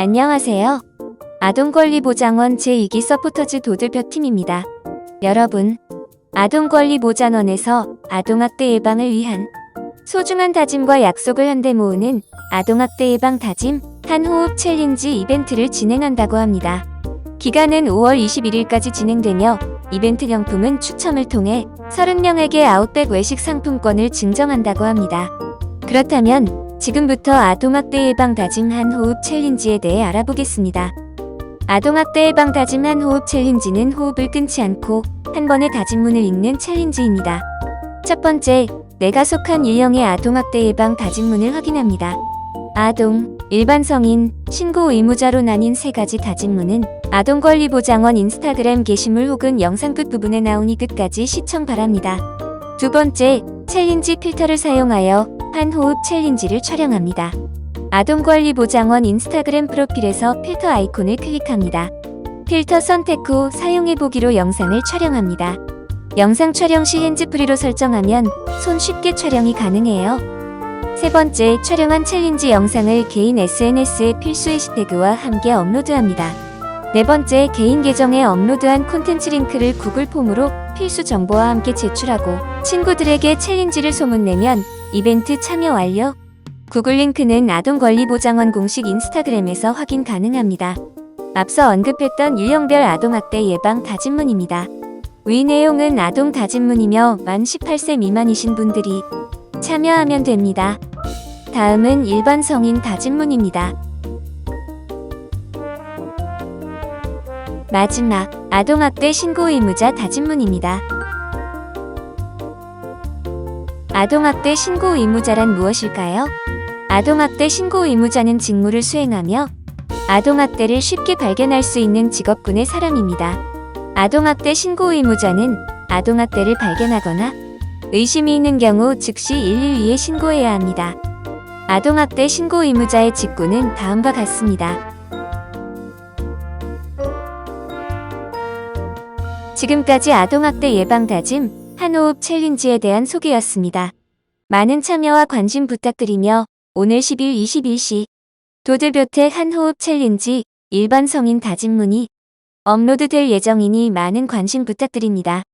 안녕하세요. 아동권리보장원 제2기 서포터즈 도들벼 팀입니다. 여러분, 아동권리보장원에서 아동학대 예방을 위한 소중한 다짐과 약속을 한데 모으는 아동학대 예방 다짐 한호흡 챌린지 이벤트를 진행한다고 합니다. 기간은 5월 21일까지 진행되며 이벤트 경품은 추첨을 통해 30명에게 아웃백 외식 상품권을 증정한다고 합니다. 그렇다면 지금부터 아동학대 예방 다짐 한 호흡 챌린지에 대해 알아보겠습니다. 아동학대 예방 다짐 한 호흡 챌린지는 호흡을 끊지 않고 한 번의 다짐문을 읽는 챌린지입니다. 첫 번째, 내가 속한 유형의 아동학대 예방 다짐문을 확인합니다. 아동, 일반 성인, 신고 의무자로 나뉜 세 가지 다짐문은 아동권리보장원 인스타그램 게시물 혹은 영상 끝 부분에 나오니 끝까지 시청 바랍니다. 두 번째, 챌린지 필터를 사용하여 한 호흡 챌린지를 촬영합니다. 아동권리보장원 인스타그램 프로필에서 필터 아이콘을 클릭합니다. 필터 선택 후 사용해보기로 영상을 촬영합니다. 영상 촬영 시 핸즈프리로 설정하면 손 쉽게 촬영이 가능해요. 세 번째, 촬영한 챌린지 영상을 개인 SNS에 필수 해시태그와 함께 업로드합니다. 네 번째, 개인 계정에 업로드한 콘텐츠 링크를 구글 폼으로 필수 정보와 함께 제출하고 친구들에게 챌린지를 소문내면 이벤트 참여 완료. 구글 링크는 아동 권리 보장원 공식 인스타그램에서 확인 가능합니다. 앞서 언급했던 유형별 아동학대 예방 다짐문입니다. 위 내용은 아동 다짐문이며 만 18세 미만이신 분들이 참여하면 됩니다. 다음은 일반 성인 다짐문입니다. 마지막, 아동학대 신고 의무자 다짐문입니다. 아동학대 신고 의무자란 무엇일까요? 아동학대 신고 의무자는 직무를 수행하며 아동학대를 쉽게 발견할 수 있는 직업군의 사람입니다. 아동학대 신고 의무자는 아동학대를 발견하거나 의심이 있는 경우 즉시 112에 신고해야 합니다. 아동학대 신고 의무자의 직구는 다음과 같습니다. 지금까지 아동학대 예방 다짐 한호흡 챌린지에 대한 소개였습니다. 많은 참여와 관심 부탁드리며 오늘 10일 21시 도들뷰텍 한호흡 챌린지 일반 성인 다짐문이 업로드될 예정이니 많은 관심 부탁드립니다.